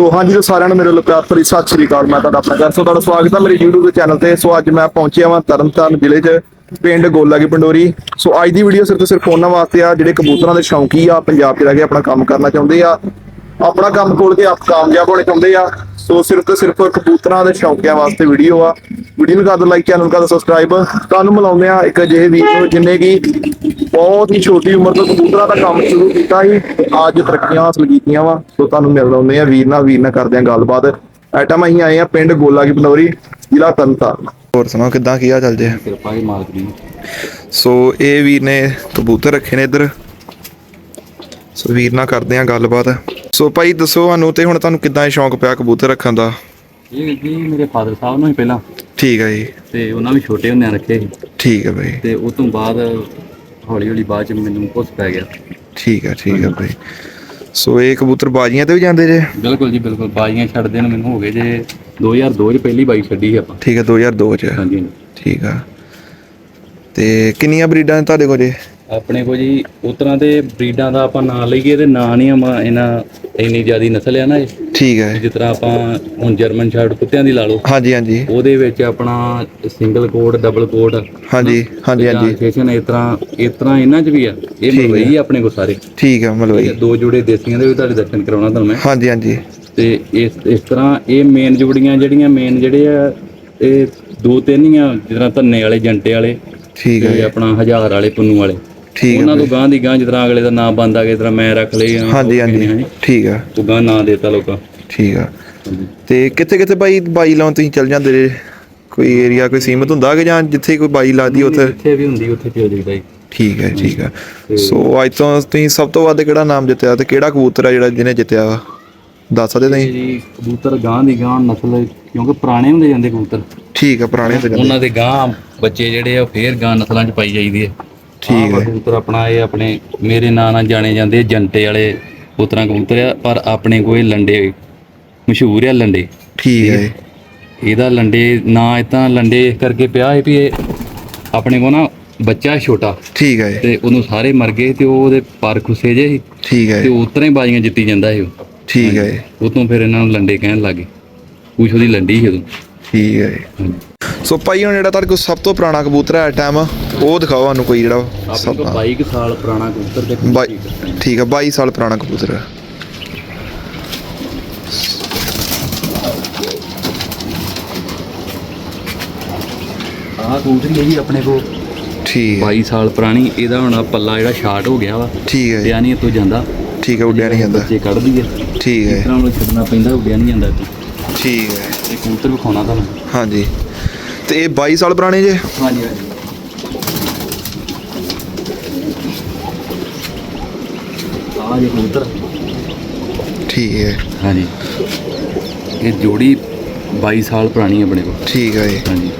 ਸੋ ਹਾਂਜੀ ਤੇ ਸਾਰਿਆਂ ਨੂੰ ਮੇਰੇ ਵੱਲੋਂ ਪਿਆਰ ਭਰੀ ਸਤਿ ਸ਼੍ਰੀ ਅਕਾਲ, ਮੈਂ ਤੁਹਾਡਾ ਆਪਣਾ ਕਰ ਸੋ ਤੁਹਾਡਾ ਸਵਾਗਤ ਹੈ ਮੇਰੇ YouTube ਦੇ ਚੈਨਲ ਤੇ। ਸੋ ਅੱਜ ਮੈਂ ਪਹੁੰਚਿਆ ਹਾਂ ਤਰਨਤਾਰਨ ਜ਼ਿਲ੍ਹੇ 'ਚ, ਪਿੰਡ ਗੋਲਾ ਕੀ ਪੰਡੋਰੀ। ਸੋ ਅੱਜ ਦੀ ਵੀਡੀਓ ਸਿਰਫ ਤੇ ਸਿਰਫ ਉਹਨਾਂ ਵਾਸਤੇ ਆ, ਜਿਹੜੇ ਕਬੂਤਰਾਂ ਦੇ ਸ਼ੌਂਕੀ ਆ, ਪੰਜਾਬ 'ਚ ਰਹਿ ਕੇ ਆਪਣਾ ਕੰਮ ਕਰਨਾ ਚਾਹੁੰਦੇ ਆ। ਆਪਣਾ ਕੰਮ ਖੋਲ ਕੇ ਆਪ ਕਾਮਯਾਬ ਹੋਣੇ ਚਾਹੁੰਦੇ ਆ। ਸੋ ਸਿਰਫ ਤੇ ਸਿਰਫ ਕਬੂਤਰਾਂ ਦੇ ਸ਼ੌਂਕੀਆਂ ਵਾਸਤੇ ਵੀਡੀਓ ਆ। ਵੀਡੀਓ ਨੂੰ ਕਰ ਦਿਓ ਲਾਈਕ ਚੈਨਲ ਨੂੰ ਕਰ ਦਿਓ ਸਬਸਕ੍ਰਾਈਬ ਤੁਹਾਨੂੰ ਮਿਲਾਉਂਦੇ ਆ ਇੱਕ ਅਜਿਹੇ ਵੀਡੀਓ ਨੂੰ ਜਿਨੇ ਕੀ ਬਹੁਤ ਹੀ ਛੋਟੀ ਉਮਰ ਤੋਂ ਕਬੂਤਰਾਂ ਦਾ ਕੰਮ ਸ਼ੁਰੂ ਕੀਤਾ ਸੀ ਤੇ ਅੱਜ ਤਰੱਕੀਆਂ ਹਾਸਲ ਕੀਤੀਆਂ ਵਾ। ਸੋ ਤੁਹਾਨੂੰ ਮਿਲ ਲਾਉਂਦੇ ਆ ਵੀਰ ਨਾਲ ਵੀਰ ਨਾਲ ਕਰਦੇ ਆ ਗੱਲਬਾਤ। ਐਟਮ ਅਸੀਂ ਆਏ ਆ ਪਿੰਡ ਗੋਲਾ ਕੀ ਪੰਡੋਰੀ ਜ਼ਿਲ੍ਹਾ ਤਰਨਤਾਰਨ ਹੋਰ ਸੁਣਾਓ ਕਿੱਦਾਂ ਕੀ ਹਾਲ ਚੱਲ ਜੇ? ਕਿਰਪਾ ਹੀ ਮਾਲਕ ਦੀ। ਸੋ ਇਹ ਵੀਰ ਨੇ ਕਬੂਤਰ ਰੱਖੇ ਨੇ ਇੱਧਰ। ਸੋ ਵੀਰ ਨਾਲ ਕਰਦੇ ਆ ਗੱਲਬਾਤ। ਸੋ ਭਾਈ ਦੱਸੋ ਸਾਨੂੰ ਤੇ ਹੁਣ ਤੁਹਾਨੂੰ ਕਿੱਦਾਂ ਇਹ ਸ਼ੌਂਕ ਪਿਆ ਕਬੂਤਰ ਰੱਖਣ ਦਾ? ਇਹ ਜੀ ਮੇਰੇ ਫਾਦਰ ਸਾਹਿਬ ਨੂੰ ਹੀ ਪਹਿਲਾਂ। ਠੀਕ ਹੈ ਜੀ। ਤੇ ਉਹਨਾਂ ਵੀ ਛੋਟੇ ਹੁੰਦਿਆਂ ਰੱਖੇ ਸੀ। ਠੀਕ ਹੈ ਭਾਈ। ਤੇ ਉਸ ਤੋਂ ਬਾਅਦ ਹੌਲੀ ਹੌਲੀ ਬਾਅਦ ਚ ਮੈਨੂੰ ਪੁੱਛ ਪੈ ਗਿਆ। ਠੀਕ ਹੈ ਠੀਕ ਹੈ ਭਾਈ ਸੋ ਇਹ ਕਬੂਤਰ ਬਾਜੀਆਂ ਤੇ ਵੀ ਜਾਂਦੇ ਜੇ? ਬਿਲਕੁਲ ਜੀ ਬਿਲਕੁਲ। ਬਾਜੀਆਂ ਛੱਡਦੇ ਨੂੰ ਮੈਨੂੰ ਹੋ ਗਏ ਜੇ 2002 ਚ ਪਹਿਲੀ ਬਾਈ ਛੱਡੀ ਸੀ ਆਪਾਂ। ਠੀਕ ਹੈ 2002 ਚ। ਹਾਂਜੀ। ਹਾਂਜੀ। ਠੀਕ ਆ। ਤੇ ਕਿੰਨੀਆਂ ਬਰੀਡਾਂ ਨੇ ਤੁਹਾਡੇ ਕੋਲ ਜੇ? ਆਪਣੇ ਕੋ ਜੀ ਉਸ ਤਰ੍ਹਾਂ ਦੇ ਬਰੀਡਾਂ ਦਾ ਆਪਾਂ ਨਾਂ ਲਈਏ ਤੇ ਨਾਂ ਨਹੀਂ ਆਪਾਂ ਇਹਨਾਂ ਇੰਨੀ ਜ਼ਿਆਦੀ ਨਸਲ ਆ ਨਾ ਇਹ। ਠੀਕ ਹੈ। ਜਿਸ ਤਰ੍ਹਾਂ ਆਪਾਂ ਹੁਣ ਜਰਮਨ ਸ਼ਾਰਟ ਕੁੱਤਿਆਂ ਦੀ ਲਾ ਲਓ। ਹਾਂਜੀ ਹਾਂਜੀ। ਉਹਦੇ ਵਿੱਚ ਆਪਣਾ ਸਿੰਗਲ ਕੋਡ ਡਬਲ ਕੋਡ ਹਾਂਜੀ ਹਾਂਜੀ ਹਾਂਜੀ। ਸੈਸ਼ਨ ਇਸ ਤਰ੍ਹਾਂ ਇਸ ਤਰ੍ਹਾਂ ਇਹਨਾਂ 'ਚ ਵੀ ਆ। ਇਹ ਮਲਵਈ ਆਪਣੇ ਕੋ ਸਾਰੇ। ਠੀਕ ਹੈ ਮਲਵਈ। ਦੋ ਜੋੜੇ ਦੇਸੀਆਂ ਦੇ ਵੀ ਤੁਹਾਡੇ ਦਰਸ਼ਨ ਕਰਾਉਣਾ ਤੁਹਾਨੂੰ ਮੈਂ। ਹਾਂਜੀ ਹਾਂਜੀ। ਤੇ ਇਸ ਇਸ ਤਰ੍ਹਾਂ ਇਹ ਮੇਨ ਜੋੜੀਆਂ ਜਿਹੜੀਆਂ ਮੇਨ ਜਿਹੜੇ ਆ ਇਹ ਦੋ ਤਿੰਨ ਹੀ ਆ ਜਿਸ ਤਰ੍ਹਾਂ ਧੰਨੇ ਵਾਲੇ ਜੰਟੇ ਵਾਲੇ ਠੀਕ ਹੈ। ਤੇ ਆਪਣਾ ਹਜ਼ਾਰ ਵਾਲੇ ਪੁੰਨੂ ਵਾਲੇ। ਠੀਕ ਹੈ ਉਹਨਾਂ ਤੋਂ ਗਾਂ ਦੀ ਗਾਂ ਜਿਸ ਤਰ੍ਹਾਂ ਅਗਲੇ ਦਾ ਨਾਮ ਬੰਦਾ ਜਿਸ ਤਰ੍ਹਾਂ ਮੈਂ ਰੱਖ ਲਈ ਹਾਂਜੀ ਹਾਂਜੀ। ਠੀਕ ਆ। ਉਹ ਗਾਂ ਨਾਂ ਦੇਤਾ ਲੋਕਾਂ। ਠੀਕ ਆ। ਤੇ ਕਿੱਥੇ ਕਿੱਥੇ ਬਾਈ ਬਾਈ ਲਾਉਣ ਤੁਸੀਂ ਚੱਲ ਜਾਂਦੇ ਜੇ? ਕੋਈ ਏਰੀਆ ਕੋਈ ਸੀਮਤ ਹੁੰਦਾ ਕਿ ਜਾਂ ਜਿੱਥੇ ਕੋਈ ਬਾਈ ਲੱਗਦੀ ਉੱਥੇ? ਜਿੱਥੇ ਵੀ ਹੁੰਦੀ ਉੱਥੇ ਜਾਈਦਾ ਜੀ। ਠੀਕ ਹੈ ਠੀਕ ਆ। ਸੋ ਅੱਜ ਤੋਂ ਤੁਸੀਂ ਸਭ ਤੋਂ ਵੱਧ ਕਿਹੜਾ ਨਾਮ ਜਿੱਤਿਆ ਤੇ ਕਿਹੜਾ ਕਬੂਤਰ ਆ ਜਿਹੜਾ ਜਿਹਨੇ ਜਿੱਤਿਆ ਵਾ? ਦੱਸ ਸਕਦੇ ਤੁਸੀਂ? ਜੀ ਕਬੂਤਰ ਗਾਂ ਦੀ ਗਾਂ ਨਸਲ ਕਿਉਂਕਿ ਪੁਰਾਣੇ ਹੁੰਦੇ ਜਾਂਦੇ ਕਬੂਤਰ। ਠੀਕ ਆ ਪੁਰਾਣੇ ਜਾਂਦੇ। ਉਹਨਾਂ ਦੇ ਗਾਂ ਬੱਚੇ ਜਿਹੜੇ ਆ ਫੇਰ ਗਾਂ ਨਸਲਾਂ 'ਚ ਪਾਈ ਜਾਈਦੀ ਹੈ ਠੀਕ ਹੈ। ਕਬੂਤਰ ਆਪਣਾ ਇਹ ਆਪਣੇ ਮੇਰੇ ਨਾਂ ਨਾਲ ਜਾਣੇ ਜਾਂਦੇ ਜੰਟੇ ਵਾਲੇ ਉਤਰਾ ਕਬੂਤਰ ਆ ਪਰ ਆਪਣੇ ਇਹ ਲੰਡੇ ਮਸ਼ਹੂਰ ਆ ਲੰਡੇ। ਠੀਕ ਹੈ। ਇਹਦਾ ਲੰਡੇ ਨਾਂ ਇਤਾਂ ਲੰਡੇ ਇਸ ਕਰਕੇ ਪਿਆ ਹੈ ਵੀ ਇਹ ਆਪਣੇ ਕੋਲ ਨਾ ਬੱਚਾ ਛੋਟਾ। ਠੀਕ ਹੈ। ਤੇ ਉਹਨੂੰ ਸਾਰੇ ਮਰ ਗਏ ਤੇ ਉਹ ਉਹਦੇ ਪਰ ਖੁੱਸੇ ਜੇ ਠੀਕ ਹੈ। ਤੇ ਉਤਰੇ ਬਾਜ਼ੀਆਂ ਜਿੱਤੀ ਜਾਂਦਾ ਸੀ ਉਹ। ਠੀਕ ਹੈ। ਉਹ ਤੋਂ ਫਿਰ ਇਹਨਾਂ ਨੂੰ ਲੰਡੇ ਕਹਿਣ ਲੱਗੇ ਕੁਛ ਉਹਦੀ ਲੰਡੀ ਸੀ ਉਦੋਂ। ਠੀਕ ਹੈ। ਸੋ ਭਾਈ ਹੁਣ ਜਿਹੜਾ ਤੁਹਾਡੇ ਕੋਲ ਸਭ ਤੋਂ ਪੁਰਾਣਾ ਕਬੂਤਰ ਹੈ ਟਾਈਮ ਉਹ ਦਿਖਾਓ ਸਾਨੂੰ ਕੋਈ ਜਿਹੜਾ ਆਪਣੇ ਕੋਲ 22 ਕੁ ਸਾਲ ਪੁਰਾਣਾ ਕਬੂਤਰ ਤੇ ਬਾਈ ਠੀਕ ਹੈ 22 ਸਾਲ ਪੁਰਾਣਾ ਕਬੂਤਰ ਹੈ। ਆਹ ਕਬੂਤਰੀ ਹੈ ਜੀ ਆਪਣੇ ਕੋਲ। ਠੀਕ ਹੈ। 22 ਸਾਲ ਪੁਰਾਣੀ ਇਹਦਾ ਹੁਣ ਪੱਲਾ ਜਿਹੜਾ ਸ਼ਾਰਟ ਹੋ ਗਿਆ ਵਾ। ਠੀਕ ਹੈ ਪਿਆ ਨਹੀਂ ਤੋਂ ਜਾਂਦਾ। ਠੀਕ ਹੈ ਉੱਡਿਆ ਨਹੀਂ ਜਾਂਦਾ। ਬੱਚੇ ਕੱਢਦੀ ਹੈ ਠੀਕ ਹੈ। ਤਰ੍ਹਾਂ ਉਹਨੂੰ ਛੱਡਣਾ ਪੈਂਦਾ ਉੱਡਿਆ ਨਹੀਂ ਜਾਂਦਾ ਇੱਥੋਂ। ਠੀਕ ਹੈ। ਇਹ ਕਬੂਤਰ ਵਿਖਾਉਣਾ ਤੁਹਾਨੂੰ। ਹਾਂਜੀ। ਤੇ ਇਹ 22 ਸਾਲ ਪੁਰਾਣੇ ਜੇ? ਹਾਂਜੀ ਹਾਂਜੀ। ਆਹ ਜੀ ਠੀਕ ਹੈ। ਹਾਂਜੀ। ਇਹ ਜੋੜੀ 22 ਸਾਲ ਪੁਰਾਣੀ ਹੈ ਆਪਣੇ ਕੋਲ। ਠੀਕ ਹੈ ਜੀ। ਹਾਂਜੀ।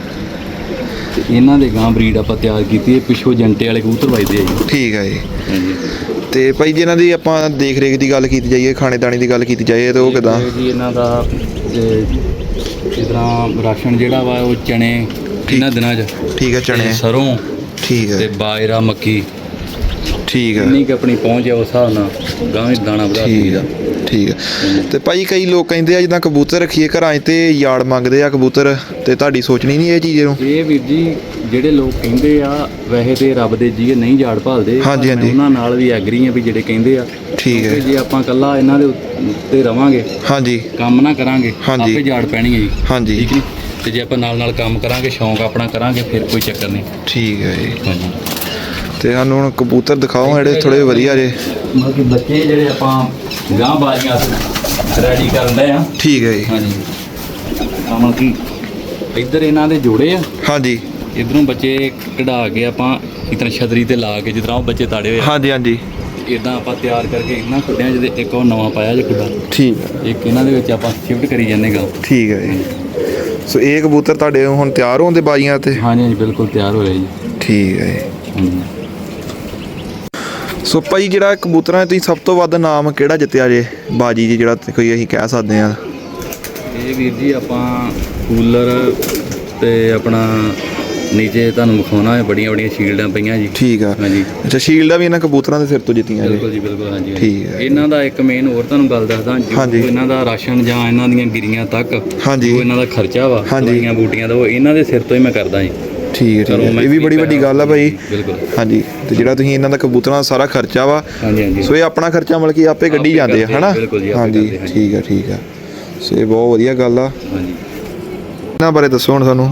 ਤੇ ਇਹਨਾਂ ਦੇ ਗਾਂ ਬਰੀਡ ਆਪਾਂ ਤਿਆਰ ਕੀਤੀ ਹੈ ਪਿੱਛੋਂ ਜੰਟੇ ਵਾਲੇ ਕਬੂਤਰ ਵੱਜਦੇ ਆ ਜੀ। ਠੀਕ ਹੈ ਜੀ। ਹਾਂਜੀ। ਤੇ ਭਾਈ ਜੀ ਇਹਨਾਂ ਦੀ ਆਪਾਂ ਦੇਖ ਰੇਖ ਦੀ ਗੱਲ ਕੀਤੀ ਜਾਈਏ ਖਾਣੇ ਦਾਣੇ ਦੀ ਗੱਲ ਕੀਤੀ ਜਾਈਏ ਤੇ ਉਹ ਕਿਦਾਂ? ਜੀ ਇਹਨਾਂ ਦਾ ਤੇ ਇਸ ਤਰ੍ਹਾਂ ਰਾਸ਼ਨ ਜਿਹੜਾ ਵਾ ਉਹ ਚਣੇ ਇਹਨਾਂ ਦਿਨਾਂ 'ਚ। ਠੀਕ ਹੈ ਚਣੇ। ਤੇ ਸਰੋਂ ਠੀਕ ਤੇ ਹੈ ਬਾਜਰਾ ਮੱਕੀ। ਠੀਕ ਹੈ ਇੰਨੀ ਕਿ ਆਪਣੀ ਪਹੁੰਚ ਹੈ ਉਸ ਹਿਸਾਬ ਨਾਲ ਗਾਂ ਵਿੱਚ ਦਾਣਾ ਵਧਾ ਠੀਕ ਹੈ ਠੀਕ ਤੇ ਭਾਈ ਕਈ ਲੋਕ ਕਹਿੰਦੇ ਆ ਜਿੱਦਾਂ ਕਬੂਤਰ ਰੱਖੀਏ ਘਰਾਂ 'ਚ ਤੇ ਯਾੜ ਮੰਗਦੇ ਆ ਕਬੂਤਰ ਤੇ ਤੁਹਾਡੀ ਸੋਚਣੀ ਨਹੀਂ ਇਹ ਚੀਜ਼ ਨੂੰ? ਇਹ ਵੀਰ ਜੀ ਜਿਹੜੇ ਲੋਕ ਕਹਿੰਦੇ ਆ ਵੈਸੇ ਤੇ ਰੱਬ ਦੇ ਜੀਏ ਨਹੀਂ ਝਾੜ ਭਾਲਦੇ ਹਾਂਜੀ, ਮੈਂ ਹਾਂਜੀ। ਉਹਨਾਂ ਨਾਲ ਵੀ ਐਗਰੀ ਆ ਵੀ ਜਿਹੜੇ ਕਹਿੰਦੇ ਆ ਠੀਕ ਹੈ। ਕਿ ਜੇ ਆਪਾਂ ਕੱਲਾ ਇਹਨਾਂ ਦੇ ਉੱਤੇ ਰਵਾਂਗੇ ਹਾਂਜੀ। ਕੰਮ ਨਾ ਕਰਾਂਗੇ ਹਾਂਜੀ। ਆਪੇ ਝਾੜ ਪੈਣੀ ਹੈ ਜੀ। ਹਾਂਜੀ। ਠੀਕ ਨਹੀਂ? ਤੇ ਜੇ ਆਪਾਂ ਨਾਲ ਨਾਲ ਕੰਮ ਕਰਾਂਗੇ ਸ਼ੌਂਕ ਆਪਣਾ ਕਰਾਂਗੇ ਫਿਰ ਕੋਈ ਚੱਕਰ ਨਹੀਂ। ਠੀਕ ਹੈ ਜੀ। ਹਾਂਜੀ। ਤੇ ਸਾਨੂੰ ਹੁਣ ਕਬੂਤਰ ਦਿਖਾਓ ਜਿਹੜੇ ਥੋੜੇ ਵਧੀਆ ਜੇ। ਮਤਲਬ ਕਿ ਬੱਚੇ ਜਿਹੜੇ ਆਪਾਂ ਗਾਂ ਬਾਜ਼ੀਆਂ ਰੈਡੀ ਕਰਦੇ ਆ। ਠੀਕ ਹੈ ਜੀ। ਹਾਂਜੀ। ਮਤਲਬ ਕਿ ਇੱਧਰ ਇਹਨਾਂ ਦੇ ਜੋੜੇ ਆ। ਹਾਂਜੀ। ਇਧਰੋਂ ਬੱਚੇ ਕਢਾ ਕੇ ਆਪਾਂ ਤਰ੍ਹਾਂ ਛਤਰੀ ਤੇ ਲਾ ਕੇ ਤਰ੍ਹਾਂ ਉਹ ਬੱਚੇ ਤਾੜੇ ਹੋਏ ਹਾਂਜੀ ਹਾਂਜੀ। ਇਦਾਂ ਆਪਾਂ ਤਿਆਰ ਕਰਕੇ ਇਹਨਾਂ ਖੁੱਡਿਆਂ ਜਿਹਦੇ ਇੱਕ ਉਹ ਨਵਾਂ ਪਾਇਆ ਜੇ ਖੁੱਡਾ। ਠੀਕ ਹੈ। ਇੱਕ ਇਹਨਾਂ ਦੇ ਵਿੱਚ ਆਪਾਂ ਸ਼ਿਫਟ ਕਰੀ ਜਾਂਦੇ ਗਾ ਠੀਕ ਹੈ ਜੀ। ਸੋ ਇਹ ਕਬੂਤਰ ਤੁਹਾਡੇ ਹੁਣ ਤਿਆਰ ਹੋਣ ਦੇ ਬਾਜੀਆਂ ਤੇ? ਹਾਂਜੀ ਹਾਂਜੀ ਬਿਲਕੁਲ ਤਿਆਰ ਹੋਇਆ ਜੀ। ਠੀਕ ਹੈ ਜੀ। ਹਾਂਜੀ। ਸੋ ਭਾਈ ਜਿਹੜਾ ਕਬੂਤਰਾਂ ਤੁਸੀਂ ਸਭ ਤੋਂ ਵੱਧ ਨਾਮ ਕਿਹੜਾ ਜਿੱਤਿਆ ਜੇ ਬਾਜੀ ਜੀ ਜਿਹੜਾ ਤੇ ਕੋਈ ਅਸੀਂ ਕਹਿ ਸਕਦੇ ਆ ਇਹ ਵੀਰ ਜੀ ਆਪਾਂ ਕੂਲਰ ਤੇ ਆਪਣਾ ਨੀਚੇ ਤੁਹਾਨੂੰ ਵਿਖਾਉਣਾ ਹੈ ਬੜੀਆਂ ਬੜੀਆਂ ਸ਼ੀਲਡਾਂ ਪਈਆਂ ਜੀ ਠੀਕ ਆ ਹਾਂਜੀ ਅੱਛਾ ਸ਼ੀਲਡਾਂ ਵੀ ਇਹਨਾਂ ਕਬੂਤਰਾਂ ਦੇ ਸਿਰ ਤੋਂ ਜਿੱਤੀਆਂ ਜੀ ਬਿਲਕੁਲ ਜੀ ਬਿਲਕੁਲ ਹਾਂਜੀ। ਠੀਕ ਹੈ। ਇਹਨਾਂ ਦਾ ਇੱਕ ਮੇਨ ਹੋਰ ਤੁਹਾਨੂੰ ਗੱਲ ਦੱਸਦਾ ਜੋ। ਇਹਨਾਂ ਦਾ ਰਾਸ਼ਨ ਜਾਂ ਇਹਨਾਂ ਦੀਆਂ ਗਿਰੀਆਂ ਤੱਕ ਹਾਂਜੀ ਜੋ ਇਹਨਾਂ ਦਾ ਖਰਚਾ ਵਾ। ਦਵਾਈਆਂ ਬੂਟੀਆਂ ਦਾ ਉਹ ਇਹਨਾਂ ਦੇ ਸਿਰ ਤੋਂ ਹੀ ਮੈਂ ਕਰਦਾ ਜੀ ਠੀਕ ਹੈ ਠੀਕ ਇਹ ਵੀ ਬੜੀ ਵੱਡੀ ਗੱਲ ਆ ਭਾਈ। ਬਿਲਕੁਲ। ਹਾਂਜੀ ਤੇ ਜਿਹੜਾ ਤੁਸੀਂ ਇਹਨਾਂ ਦਾ ਕਬੂਤਰਾਂ ਦਾ ਸਾਰਾ ਖਰਚਾ ਵਾ ਹਾਂਜੀ ਹਾਂਜੀ। ਸੋ ਇਹ ਆਪਣਾ ਖਰਚਾ ਮਿਲ ਕੇ ਆਪੇ ਕੱਢੀ ਜਾਂਦੇ ਆ ਆ, ਹਨਾ? ਜੀ, ਹਾਂਜੀ ਆ। ਠੀਕ ਆ ਠੀਕ ਆ। ਸੋ ਇਹ ਬਹੁਤ ਵਧੀਆ ਗੱਲ ਆ। ਹਾਂਜੀ। ਇਹਨਾਂ ਬਾਰੇ ਦੱਸੋ ਹੁਣ ਸਾਨੂੰ।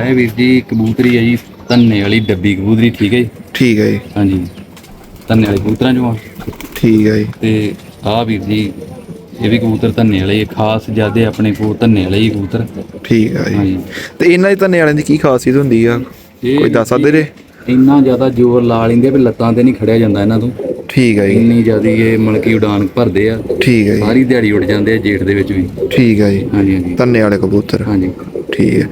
ਇਹ ਵੀਰ ਜੀ ਕਬੂਤਰੀ ਹੈ ਜੀ ਧੰਨੇ ਵਾਲੀ ਡੱਬੀ ਕਬੂਤਰੀ ਠੀਕ ਹੈ ਜੀ? ਠੀਕ ਹੈ ਜੀ। ਹਾਂਜੀ। ਧੰਨੇ ਵਾਲੇ ਕਬੂਤਰਾਂ ਚੋਂ ਆ। ਠੀਕ ਹੈ ਜੀ। ਤੇ ਆਹ ਵੀਰ ਜੀ ਇਹ ਵੀ ਕਬੂਤਰ ਧੰਨੇ ਵਾਲੇ ਹੀ ਆ, ਖਾਸ ਜਿਆਦੇ ਆਪਣੇ ਕੋਲ ਧੰਨੇ ਵਾਲੇ ਹੀ ਕਬੂਤਰ। ਠੀਕ ਆ ਜੀ। ਹਾਂਜੀ। ਤੇ ਇਹਨਾਂ ਦੇ ਧੰਨੇ ਵਾਲਿਆਂ ਦੀ ਕੀ ਖਾਸੀਅਤ ਹੁੰਦੀ ਆ? ਇਹ ਕੋਈ ਦੱਸ ਸਕਦੇ ਜੇ? ਇੰਨਾ ਜ਼ਿਆਦਾ ਜ਼ੋਰ ਲਾ ਲੈਂਦੇ ਵੀ ਲੱਤਾਂ ਤੇ ਨਹੀਂ ਖੜਿਆ ਜਾਂਦਾ ਇਹਨਾਂ ਤੋਂ। ਠੀਕ ਹੈ ਜੀ। ਇੰਨੀ ਜ਼ਿਆਦੀ ਇਹ ਮਲਕੀ ਉਡਾਨ ਭਰਦੇ ਆ। ਠੀਕ ਹੈ ਜੀ। ਸਾਰੀ ਦਿਹਾੜੀ ਉੱਡ ਜਾਂਦੇ ਆ ਜੇਠ ਦੇ ਵਿੱਚ ਵੀ। ਠੀਕ ਹੈ ਜੀ। ਹਾਂਜੀ ਹਾਂਜੀ। ਧੰਨੇ ਵਾਲੇ ਕਬੂਤਰ। ਹਾਂਜੀ। ਠੀਕ ਹੈ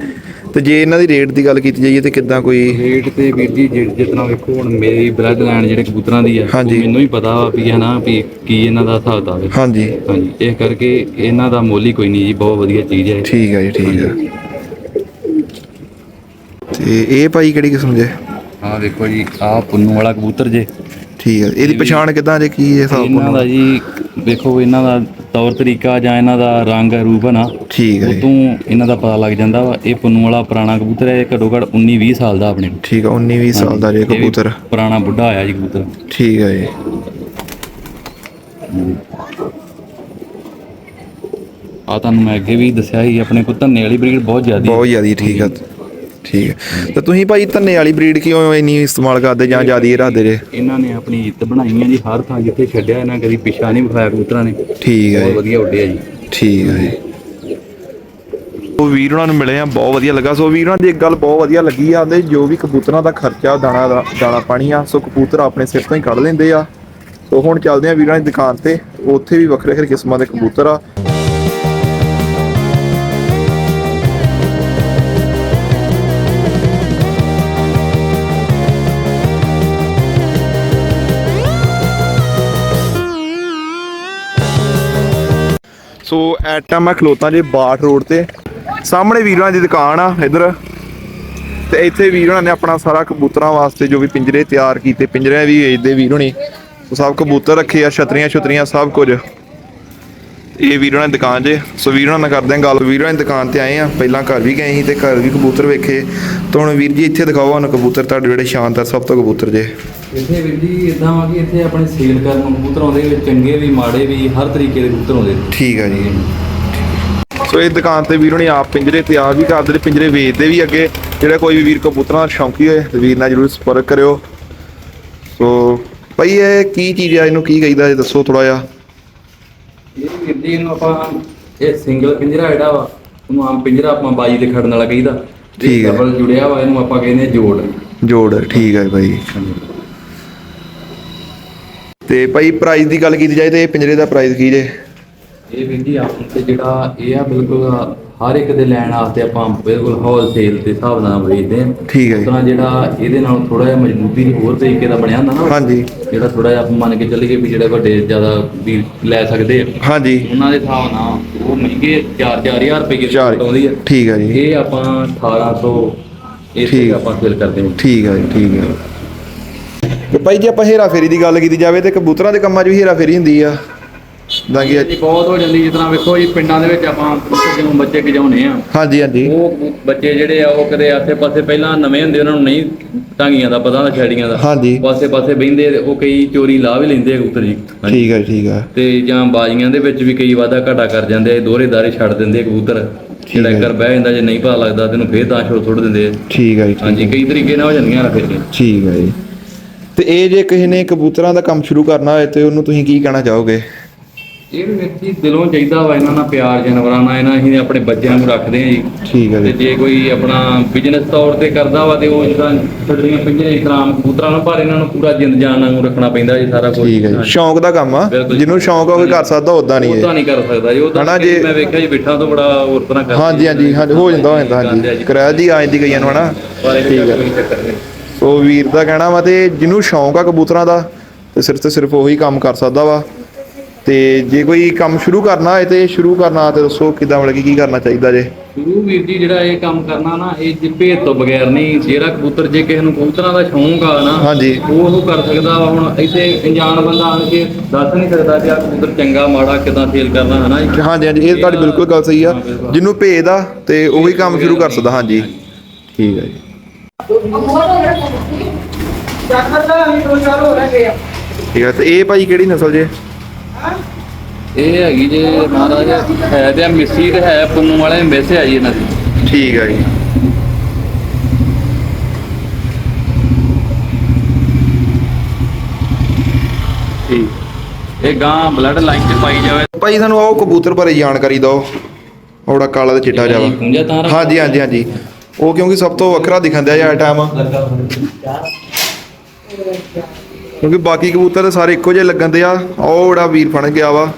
ਤੇ ਜੇ ਇਹਨਾਂ ਦੀ ਰੇਟ ਦੀ ਗੱਲ ਕੀਤੀ ਜਾਈਏ ਤੇ ਕਿੱਦਾਂ ਕੋਈ ਰੇਟ ਤੇ ਵੀਰ ਜੀ ਜਿ- ਜਿਤਨਾ ਵੇਖੋ ਹੁਣ ਮੇਰੀ ਬਲੱਡ ਲਾਈਨ ਜਿਹੜੇ ਕਬੂਤਰਾਂ ਦੀ ਆ ਉਹ ਹਾਂਜੀ। ਮੈਨੂੰ ਹੀ ਪਤਾ ਵਾ ਵੀ ਹੈ ਨਾ ਵੀ ਕੀ ਇਹਨਾਂ ਦਾ ਹਿਸਾਬ ਹੈ। ਹਾਂਜੀ। ਹਾਂਜੀ ਇਹ ਕਰਕੇ ਇਹਨਾਂ ਦਾ ਮੁੱਲ ਹੀ ਕੋਈ ਨਹੀਂ ਜੀ ਬਹੁਤ ਵਧੀਆ ਚੀਜ਼ ਹੈ। ਠੀਕ ਹੈ ਜੀ ਠੀਕ ਹੈ ਤੇ ਇਹ ਭਾਈ ਕਿਹੜੀ ਕਿਸਮ ਦੇ? ਆਹ ਦੇਖੋ ਜੀ ਆਹ ਪੁੰਨੂ ਵਾਲਾ ਕਬੂਤਰ ਜੇ। ਠੀਕ ਹੈ ਇਹਦੀ ਪਛਾਣ ਕਿੱਦਾਂ ਜੇ ਕੀ ਇਹ ਹਿਸਾਬ ਇਹਨਾਂ ਦਾ ਜੀ ਵੇਖੋ ਇਹਨਾਂ ਦਾ ਤੌਰ ਤਰੀਕਾ ਜਾਂ ਇਹਨਾਂ ਦਾ ਰੰਗ ਰੂਪ ਹੈ ਨਾ ਠੀਕ ਹੈ ਜੀ। ਇਹਨਾਂ ਦਾ ਪਤਾ ਲੱਗ ਜਾਂਦਾ ਵਾ ਇਹ ਪੁੰਨੂ ਵਾਲਾ ਪੁਰਾਣਾ ਕਬੂਤਰ ਹੈ ਇਹ ਘੱਟੋ ਘੱਟ 19 20 ਸਾਲ ਦਾ ਆਪਣੇ। ਠੀਕ ਹੈ 19 20 ਸਾਲ ਦਾ ਜੇ ਇਹ ਵੀ ਕਬੂਤਰ। ਪੁਰਾਣਾ ਬੁੱਢਾ ਆਇਆ ਜੀ ਕਬੂਤਰ। ਠੀਕ ਹੈ ਜੀ। ਆ ਤੁਹਾਨੂੰ ਮੈਂ ਅੱਗੇ ਵੀ ਦੱਸਿਆ ਸੀ ਆਪਣੇ ਕੋਲ ਧੰਨੇ ਵਾਲੀ ਬਰੀਡ ਬਹੁਤ ਜ਼ਿਆਦੀ ਬਹੁਤ ਜ਼ਿਆਦੀ ਠੀਕ ਹੈ। ਠੀਕ ਹੈ। ਤੇ ਤੁਸੀਂ ਭਾਈ ਧੰਨੇ ਵਾਲੀ ਬਰੀਡ ਕਿਉਂ ਇੰਨੀ ਇਸਤੇਮਾਲ ਕਰਦੇ ਜਾਂ ਜ਼ਿਆਦੀ ਰੱਖਦੇ ਜੇ ਇਹਨਾਂ ਨੇ ਆਪਣੀ ਇੱਜ਼ਤ ਬਣਾਈ ਹੈ ਜੀ ਹਰ ਥਾਂ ਜਿੱਥੇ ਛੱਡਿਆ ਇਹਨਾਂ ਕਦੀ ਪਿਛਾ ਨਹੀਂ ਵਿਖਾਇਆ ਕਬੂਤਰਾਂ ਨੇ। ਠੀਕ ਹੈ ਬਹੁਤ ਵਧੀਆ ਉੱਡਿਆ ਜੀ। ਠੀਕ ਹੈ ਜੀ। ਉਹ ਵੀਰ ਉਹਨਾਂ ਨੂੰ ਮਿਲੇ ਆ ਬਹੁਤ ਵਧੀਆ ਲੱਗਾ। ਸੋ ਵੀਰ ਉਹਨਾਂ ਦੀ ਇੱਕ ਗੱਲ ਬਹੁਤ ਵਧੀਆ ਲੱਗੀ ਆ ਦੇ ਜੋ ਵੀ ਕਬੂਤਰਾਂ ਦਾ ਖਰਚਾ ਦਾਣਾ ਦਾ ਦਾਣਾ ਪਾਣੀ ਆ ਸੋ ਕਬੂਤਰ ਆਪਣੇ ਸਿਰ ਤੋਂ ਹੀ ਕੱਢ ਲੈਂਦੇ ਆ। ਸੋ ਹੁਣ ਚੱਲਦੇ ਆ ਵੀਰਾਂ ਦੀ ਦੁਕਾਨ ਤੇ ਉੱਥੇ ਵੀ ਵੱਖਰੇ ਵੱਖਰੇ ਕਿਸਮਾਂ ਦੇ ਕਬੂਤਰ ਆ। ਸੋ ਐਟਾ ਮੈਂ ਖਲੋਤਾ ਜੇ ਬਾਠ ਰੋਡ ਤੇ। ਸਾਹਮਣੇ ਵੀਰਾਂ ਦੀ ਦੁਕਾਨ ਆ ਇਧਰ। ਤੇ ਇੱਥੇ ਵੀਰ ਹੋਣਾ ਨੇ ਆਪਣਾ ਸਾਰਾ ਕਬੂਤਰਾਂ ਵਾਸਤੇ ਜੋ ਵੀ ਪਿੰਜਰੇ ਤਿਆਰ ਕੀਤੇ। ਪਿੰਜਰੇ ਵੀ ਵੇਚਦੇ ਵੀਰ ਹੋਣੀ। ਸਭ ਕਬੂਤਰ ਰੱਖੇ ਆ ਛਤਰੀਆਂ ਛਤਰੀਆਂ ਸਭ ਕੁਝ। ਇਹ ਵੀਰ ਹੋਣਾ ਦੀ ਦੁਕਾਨ ਜੇ। ਸੋ ਵੀਰ ਹੋਣਾ ਨਾਲ ਕਰਦੇ ਆ ਗੱਲ। ਵੀਰ ਹੋਣਾ ਦੀ ਦੁਕਾਨ ਤੇ ਆਏ ਆ ਪਹਿਲਾਂ ਘਰ ਵੀ ਗਏ ਸੀ ਤੇ ਘਰ ਵੀ ਕਬੂਤਰ ਵੇਖੇ। ਤਾਂ ਹੁਣ ਵੀਰ ਜੀ ਇੱਥੇ ਦਿਖਾਓ ਸਾਨੂੰ ਕਬੂਤਰ ਤੁਹਾਡੇ ਜਿਹੜੇ ਸ਼ਾਨਦਾਰ ਸਭ ਤੋਂ ਕਬੂਤਰ ਜੇ। ਇੱਥੇ ਵੀਰ ਜੀ ਇਦਾਂ ਵਾ ਕਿ ਇੱਥੇ ਆਪਣੇ ਸੇਲ ਕਰਨ ਨੂੰ ਕਬੂਤਰ ਆਉਂਦੇ ਵਿੱਚ ਚੰਗੇ ਵੀ ਮਾੜੇ ਵੀ ਹਰ ਤਰੀਕੇ ਦੇ ਕਬੂਤਰ ਆਉਂਦੇ। ਠੀਕ ਆ ਜੀ। ਸੋ ਇਹ ਦੁਕਾਨ ਤੇ ਵੀਰ ਹੋਣੀ ਆਪ ਪਿੰਜਰੇ ਤਿਆਰ ਵੀ ਕਰਦੇ ਨੇ ਪਿੰਜਰੇ ਵੇਚਦੇ ਵੀ ਅੱਗੇ। ਜਿਹੜਾ ਕੋਈ ਵੀ ਵੀਰ ਕਬੂਤਰਾਂ ਦਾ ਸ਼ੌਂਕੀ ਹੋਏ ਤੇ ਵੀਰ ਨਾਲ ਜਰੂਰ ਸੰਪਰਕ ਕਰਿਓ। ਸੋ ਭਾਈ ਇਹ ਕੀ ਚੀਜ਼ ਆ? ਇਹਨੂੰ ਕੀ ਕਹੀਦਾ? ਇਹ ਦੱਸੋ ਥੋੜਾ ਜਿਹਾ। ਜੀ ਇਹਨੂੰ ਆਪਾਂ ਇਹ ਸਿੰਗਲ ਪਿੰਜਰਾ ਜਿਹੜਾ ਵਾ ਉਹਨੂੰ ਆਮ ਪਿੰਜਰਾ ਆਪਾਂ ਬਾਜੀ ਤੇ ਖੜਨ ਵਾਲਾ ਕਹੀਦਾ। ਠੀਕ ਹੈ। ਡਬਲ ਜੁੜਿਆ ਵਾ ਇਹਨੂੰ ਆਪਾਂ ਕਹਿੰਦੇ ਜੋੜ। ਜੋੜ ਠੀਕ ਹੈ ਭਾਈ ਤੇ ਭਾਈ ਪ੍ਰਾਈਸ ਦੀ ਗੱਲ ਕੀਤੀ ਜਾਏ ਤੇ ਇਹ ਪਿੰਜਰੇ ਦਾ ਪ੍ਰਾਈਸ ਕੀ ਜੇ? ਇਹ ਵੀਰ ਜੀ ਆਪਣੇ ਤੇ ਜਿਹੜਾ ਇਹ ਆ ਬਿਲਕੁਲ ਹਰ ਇੱਕ ਦੇ ਲੈਣ ਵਾਸਤੇ ਆਪਾਂ ਬਿਲਕੁਲ ਹੋਲਸੇਲ ਦੇ ਹਿਸਾਬ ਨਾਲ ਵੇਚਦੇ ਆ ਠੀਕ ਹੈ ਜੀ। ਤਰ੍ਹਾਂ ਜਿਹੜਾ ਇਹਦੇ ਨਾਲ ਥੋੜਾ ਜਿਹਾ ਮਜ਼ਬੂਤੀ ਦੀ ਹੋਰ ਤਰੀਕੇ ਦਾ ਬਣਿਆ ਹੁੰਦਾ ਨਾ ਹਾਂਜੀ। ਜਿਹੜਾ ਥੋੜਾ ਜਿਹਾ ਆਪਾਂ ਮੰਨ ਕੇ ਚੱਲੀਏ ਵੀ ਜਿਹੜੇ ਵੱਡੇ ਜ਼ਿਆਦਾ ਵੀ ਲੈ ਸਕਦੇ ਆ। ਹਾਂਜੀ। ਉਹਨਾਂ ਦੇ ਹਿਸਾਬ ਨਾਲ ਉਹ ਮਹਿੰਗੇ 4-4000 ਰੁਪਏ ਦੀ ਚਾਰ ਆਉਂਦੀ ਆ। ਠੀਕ ਹੈ ਜੀ। ਇਹ ਆਪਾਂ 1800 ਇਸ ਠੀਕ। ਤੇ ਆਪਾਂ ਸੇਲ ਕਰਦੇ ਹਾਂ। ਠੀਕ ਹੈ ਜੀ ਠੀਕ ਹੈ। ਤੇ ਭਾਈ ਜੇ ਆਪਾਂ ਹੇਰਾ ਫੇਰੀ ਦੀ ਗੱਲ ਕੀਤੀ ਜਾਵੇ ਤੇ ਕਬੂਤਰਾਂ ਦੇ ਕੰਮਾਂ 'ਚ ਵੀ ਹੇਰਾ ਫੇਰੀ ਹੁੰਦੀ ਆ। ਜਿੱਦਾਂ ਕਿ ਅੱਜ- ਜੀ ਬਹੁਤ ਹੋ ਜਾਂਦੀ ਜਿਸ ਤਰ੍ਹਾਂ ਵੇਖੋ ਜੀ ਪਿੰਡਾਂ ਦੇ ਵਿੱਚ ਆਪਾਂ ਜਿਵੇਂ ਬੱਚੇ ਗਜਾਉਨੇ ਆ। ਹਾਂਜੀ ਹਾਂਜੀ। ਉਹ ਬੱਚੇ ਜਿਹੜੇ ਆ ਉਹ ਕਦੇ ਆਸੇ ਪਾਸੇ ਪਹਿਲਾਂ ਨਵੇਂ ਹੁੰਦੇ ਉਹਨਾਂ ਨੂੰ ਨਹੀਂ ਟਾਂਗੀਆਂ ਦਾ ਪਤਾ ਹੁੰਦਾ ਛੜੀਆਂ ਦਾ। ਹਾਂਜੀ। ਪਾਸੇ ਪਾਸੇ ਬਹਿੰਦੇ ਤੇ ਉਹ ਕਈ ਚੋਰੀ ਲਾ ਵੀ ਲੈਂਦੇ ਆ ਕਬੂਤਰ ਜੀ। ਹਾਂਜੀ। ਠੀਕ ਹੈ ਠੀਕ ਹੈ ਤੇ ਜਾਂ ਬਾਜ਼ੀਆਂ ਦੇ ਵਿੱਚ ਵੀ ਕਈ ਵਾਧਾ ਘਾਟਾ ਕਰ ਜਾਂਦੇ ਆ ਦੋਹਰੇ ਦਾਰੇ ਛੱਡ ਦਿੰਦੇ ਆ ਕਬੂਤਰ। ਜਿਹੜਾ ਹੈ। ਬਹਿ ਜਾਂਦਾ ਜੇ ਨਹੀਂ ਪਤਾ ਲੱਗਦਾ ਤੈਨੂੰ ਫੇਰ ਤਾਂ ਛੋੜ ਸੁੱਟ ਦਿੰਦੇ ਆ। ਠੀਕ ਹੈ ਜੀ ਠੀਕ ਹਾਂਜੀ ਕਈ ਤਰੀਕੇ ਨਾਲ ਹੋ ਜਾਂਦੀਆਂ ਨਾ ਫਿਰ ਠੀਕ ਹੈ ਜੀ। ਤੇ ਇਹ ਜੇ ਕਿਸੇ ਨੇ ਕਬੂਤਰਾਂ ਦਾ ਕੰਮ ਸ਼ੁਰੂ ਕਰਨਾ ਹੋਏ ਤੇ ਉਹਨੂੰ ਤੁਸੀਂ ਕੀ ਕਹਿਣਾ ਚਾਹੋਗੇ? ਇਹ ਵੀ ਮਿੱਤੀ ਦਿਲੋਂ ਚਾਹੀਦਾ ਵਾ ਇਹਨਾਂ ਨਾਲ ਪਿਆਰ ਜਾਨਵਰਾਂ ਨਾਲ ਇਹਨਾਂ ਅਸੀਂ ਆਪਣੇ ਬੱਚਿਆਂ ਨੂੰ ਰੱਖਦੇ ਆ ਜੀ। ਠੀਕ ਹੈ ਤੇ ਜੀ ਜੇ ਕੋਈ ਆਪਣਾ ਬਿਜ਼ਨਸ ਤੌਰ ਤੇ ਕਰਦਾ ਵਾ ਤੇ ਉਹ ਜਿਹੜਾ ਛੱਡਣੀਆਂ ਪਈਆਂ ਇਸ ਤਰ੍ਹਾਂ ਕਬੂਤਰਾਂ ਨੂੰ ਪਰ ਇਹਨਾਂ ਨੂੰ ਪੂਰਾ ਜਿੰਦ ਜਾਨ ਵਾਂਗੂ ਰੱਖਣਾ ਪੈਂਦਾ ਜੀ ਸਾਰਾ ਕੁਝ ਠੀਕ ਹੈ ਜੀ। ਸ਼ੌਂਕ ਦਾ ਕੰਮ ਆ। ਬਿਲਕੁਲ। ਜਿਹਨੂੰ ਸ਼ੌਂਕ ਹੋਵੇ ਕਰ ਸਕਦਾ ਉਦਾਂ ਨਹੀਂ ਉਹ ਹੈ। ਤਾਂ ਨਹੀਂ ਕਰ ਸਕਦਾ ਜੀ ਉਹ ਹਨਾ ਤਾਂ ਜੇ- ਮੈਂ ਵੇਖਿਆ ਜੀ ਬਿਠਾ ਤੋਂ ਬੜਾ ਹੋਰ ਤਰ੍ਹਾਂ ਕਰਦਾ ਹਾਂਜੀ ਹਾਂਜੀ ਹਾਂਜੀ ਹੋ ਜਾਂਦਾ ਹੋ ਜਾਂਦਾ ਹਾਂਜੀ। ਕਿਰਾਇਆ ਦੀ ਆ ਜਾਂਦੀ ਕਈਆਂ ਨੂੰ ਹਨਾ। ਪਰ ਇਹ ਕੋਈ ਚੱਕਰ ਨਹੀਂ। ਸੋ ਵੀਰ ਦਾ ਕਹਿਣਾ ਵਾ ਤੇ ਜਿਹਨੂੰ ਸ਼ੌਂਕ ਆ ਕਬੂਤਰਾਂ ਦਾ ਤੇ ਸਿਰਫ ਤੇ ਸਿਰਫ ਉਹੀ ਕੰਮ ਕਰ ਸਕਦਾ ਵਾ। ਤੇ ਜੇ ਕੋਈ ਕੰਮ ਸ਼ੁਰੂ ਕਰਨਾ ਹੋਏ ਤੇ ਸ਼ੁਰੂ ਕਰਨਾ ਤੇ ਦੱਸੋ ਕਿਦਾਂ ਮਤਲਬ ਕਿ ਕੀ ਕਰਨਾ ਚਾਹੀਦਾ ਜੇ? ਸ਼ੁਰੂ ਵੀਰ ਜੀ ਜਿਹੜਾ ਇਹ ਕੰਮ ਕਰਨਾ ਨਾ ਇਹ ਜੇ ਭੇਦ ਤੋਂ ਬਗੈਰ ਨਹੀਂ ਜਿਹੜਾ ਕਬੂਤਰ ਜੇ ਕਿਸੇ ਨੂੰ ਕਬੂਤਰਾਂ ਦਾ ਸ਼ੌਂਕ ਆ ਨਾ ਹਾਂਜੀ। ਉਹ ਉਹ ਕਰ ਸਕਦਾ ਵਾ। ਹੁਣ ਇੱਥੇ ਅਣਜਾਣ ਬੰਦਾ ਆਣ ਕੇ ਦੱਸ ਨਹੀਂ ਸਕਦਾ ਕਿ ਆ ਕਬੂਤਰ ਚੰਗਾ ਮਾੜਾ ਕਿਦਾਂ ਸੇਲ ਕਰਨਾ ਹੈ ਨਾ। ਹਾਂਜੀ ਹਾਂਜੀ ਇਹ ਤੁਹਾਡੀ ਬਿਲਕੁਲ ਗੱਲ ਸਹੀ ਆ। ਜਿਹਨੂੰ ਭੇਦ ਆ ਤੇ ਉਹੀ ਕੰਮ ਸ਼ੁਰੂ ਕਰ ਸਕਦਾ ਹਾਂਜੀ। ਠੀਕ ਹੈ ਜੀ। ਠੀਕ ਹੈ ਤੇ ਇਹ ਭਾਈ ਕਿਹੜੀ ਨਸਲ ਜੇ? ਇਹ ਹੈਗੀ ਜੇ ਮਹਾਰਾਜ ਹੈ ਤੇ ਆ ਮਿੱਸੀ ਤੇ ਹੈ ਪੁੰਨੂ ਵਾਲੇ ਵੈਸੇ ਆ ਜੀ ਇਹਨਾਂ ਦੀ। ਠੀਕ ਹੈ ਜੀ। ਠੀਕ। ਇਹ ਗਾਂ ਬਲੱਡ ਲਾਈਨ ਚ ਪਾਈ ਜਾਵੇ। ਭਾਈ ਸਾਨੂੰ ਉਹ ਕਬੂਤਰ ਬਾਰੇ ਜਾਣਕਾਰੀ ਦਿਓ। ਉਹੜਾ ਕਾਲਾ ਤੇ ਚਿੱਟਾ ਜਾਵਾ ਤਾਂ ਹਾਂਜੀ ਹਾਂਜੀ ਹਾਂਜੀ। ਉਹ ਕਿਉਂਕਿ ਸਭ ਤੋਂ ਵੱਖਰਾ ਦਿਖਾਉਂਦਾ ਹੈ ਟਾਈਮ ਕਿਉਂਕਿ ਬਾਕੀ ਕਬੂਤਰ ਤਾਂ ਸਾਰੇ ਇੱਕੋ ਜਿਹੇ ਲੱਗਣ ਦੇ ਆ। ਉਹ ਜਿਹੜਾ ਵੀਰ ਫੜ ਗਿਆ ਵਾ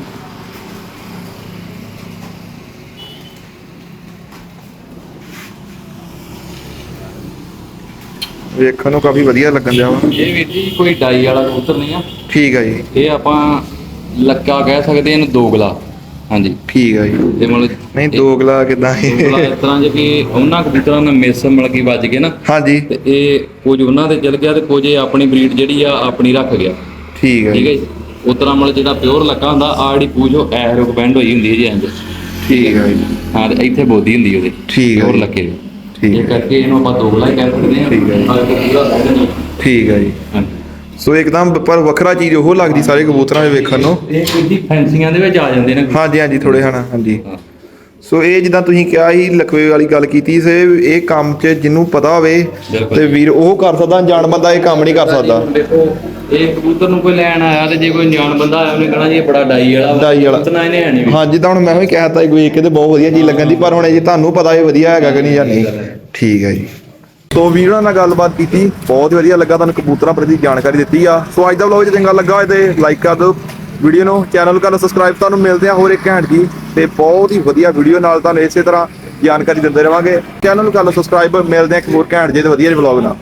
ਵੇਖਣ ਨੂੰ ਕਾਫੀ ਵਧੀਆ ਲੱਗਣ ਦਿਆ ਵਾ। ਇਹ ਵੀਰ ਜੀ ਕੋਈ ਡਾਈ ਵਾਲਾ ਕਬੂਤਰ ਨਹੀਂ ਆ। ਠੀਕ ਹੈ ਜੀ। ਇਹ ਆਪਾਂ ਲੱਕਾ ਕਹਿ ਸਕਦੇ ਇਹਨੂੰ ਦੋਗਲਾ। ਹਾਂਜੀ। ਠੀਕ ਹੈ ਜੀ। ਤੇ ਮਤਲਬ ਨਹੀਂ ਦੋਗਲਾ ਕਿਦਾਂ ਦੋਗਲਾ ਇਸ ਤਰ੍ਹਾਂ ਜੇ ਕਿ ਉਹਨਾਂ ਕਬੂਤਰਾਂ ਨਾਲ ਮਿਸ ਮਿਲ ਕੇ ਵੱਜ ਗਏ ਨਾ ਹਾਂਜੀ। ਤੇ ਇਹ ਕੁਝ ਉਹਨਾਂ ਦੇ ਚਲ ਗਿਆ ਤੇ ਕੁਝ ਇਹ ਆਪਣੀ ਬਰੀਡ ਜਿਹੜੀ ਆ ਆਪਣੀ ਰੱਖ ਗਿਆ। ਠੀਕ ਹੈ ਠੀਕ ਹੈ ਜੀ। ਉਤਰਾ ਮਤਲਬ ਜਿਹੜਾ ਪਿਓਰ ਲੱਕਾ ਹੁੰਦਾ ਆ ਜਿਹੜੀ ਪੂਛੋ ਐਰੋ ਬੈਂਡ ਹੋਈ ਹੁੰਦੀ ਹੈ ਜੀ ਇੰਜ ਠੀਕ ਹੈ ਜੀ। ਹਾਂ ਤੇ ਇੱਥੇ ਬੋਦੀ ਹੁੰਦੀ ਉਹਦੇ ਠੀਕ ਹੈ ਪਿਓਰ ਦੀ। ਠੀਕ ਇਹ ਹੈ ਕਰਕੇ ਇਹਨੂੰ ਆਪਾਂ ਦੋਗਲਾ ਹੀ ਕਹਿ ਸਕਦੇ ਹਾਂ ਠੀਕ ਹੈ ਜੀ। ਪੂਰਾ ਨਹੀਂ। ਠੀਕ ਹੈ ਜੀ। ਹਾਂਜੀ। ਸੋ ਇੱਕਦਮ ਪਰ ਵੱਖਰਾ ਚੀਜ਼ ਉਹ ਲੱਗਦੀ ਸਾਰੇ ਕਬੂਤਰਾਂ ਦੇ ਵੇਖਣ ਨੂੰ ਇਹ ਕਿੰਨੀ ਫੈਂਸੀਆਂ ਦੇ ਵਿੱਚ ਆ ਜਾਂਦੇ ਨੇ ਹਾਂਜੀ ਹਾਂਜੀ ਥੋੜੇ ਹਨਾ ਹਾਂਜੀ। ਸੋ ਇਹ ਜਿੱਦਾਂ ਤੁਸੀਂ ਕਿਹਾ ਸੀ ਲਖਵੇ ਵਾਲੀ ਗੱਲ ਕੀਤੀ ਸੀ ਇਹ ਕੰਮ 'ਚ ਜਿਹਨੂੰ ਪਤਾ ਹੋਵੇ। ਤੇ ਵੀਰ ਉਹ ਕਰ ਸਕਦਾ ਜਾਣ ਬੰਦਾ ਇਹ ਕੰਮ ਨਹੀਂ ਕਰ ਸਕਦਾ ਦੇਖੋ ਇਹ ਕਬੂਤਰ ਨੂੰ ਕੋਈ ਲੈਣ ਆਇਆ ਤੇ ਜੇ ਕੋਈ ਅਣਜਾਣ ਬੰਦਾ ਆਇਆ ਉਹਨੇ ਕਹਣਾ ਜੀ ਇਹ ਬੜਾ ਡਾਈ ਵਾਲਾ। ਡਾਈ ਵਾਲਾ। ਇਤਨਾ ਇਹਨੇ ਹੈ ਨਹੀਂ। ਹਾਂ ਜਿੱਦਾਂ ਹੁਣ ਮੈਂ ਵੀ ਕਹਿਤਾ ਇੱਕ ਵੇਖ ਕੇ ਤੇ ਬਹੁਤ ਵਧੀਆ ਚੀਜ਼ ਲੱਗਣ ਦੀ ਪਰ ਹੁਣ ਇਹ ਤੁਹਾਨੂੰ ਪਤਾ ਇਹ ਵਧੀਆ ਹੈਗਾ ਕਿ ਨਹੀਂ ਜਾਂ ਨਹੀਂ ਠੀਕ ਹੈ ਜੀ ਸੋ ਵੀਰਾਂ ਨਾਲ ਗੱਲਬਾਤ ਕੀਤੀ, ਬਹੁਤ ਵਧੀਆ ਲੱਗਾ ਤੁਹਾਨੂੰ ਕਬੂਤਰਾਂ ਪ੍ਰਤੀ ਜਾਣਕਾਰੀ ਦਿੱਤੀ ਆ। ਸੋ ਅੱਜ ਦਾ ਵਲੌਗ ਜੇ ਚੰਗਾ ਲੱਗਾ ਹੋਏ ਤੇ ਲਾਈਕ ਕਰ ਦਿਓ ਵੀਡੀਓ ਨੂੰ ਚੈਨਲ ਨੂੰ ਕਰ ਲਓ ਸਬਸਕ੍ਰਾਈਬ ਤੁਹਾਨੂੰ ਮਿਲਦੇ ਆ ਹੋਰ ਇੱਕ ਘੈਂਟ ਜੀ ਤੇ ਬਹੁਤ ਹੀ ਵਧੀਆ ਵੀਡੀਓ ਨਾਲ ਤੁਹਾਨੂੰ ਇਸੇ ਤਰ੍ਹਾਂ ਜਾਣਕਾਰੀ ਦਿੰਦੇ ਰਵਾਂਗੇ। ਚੈਨਲ ਨੂੰ ਕਰ ਲਓ ਸਬਸਕ੍ਰਾਈਬ ਮਿਲਦੇ ਆ ਇੱਕ ਹੋਰ ਘੈਂਟ ਜੇ ਤੇ ਵਧੀਆ ਜਿਹੇ ਵਲੌਗ ਨਾਲ।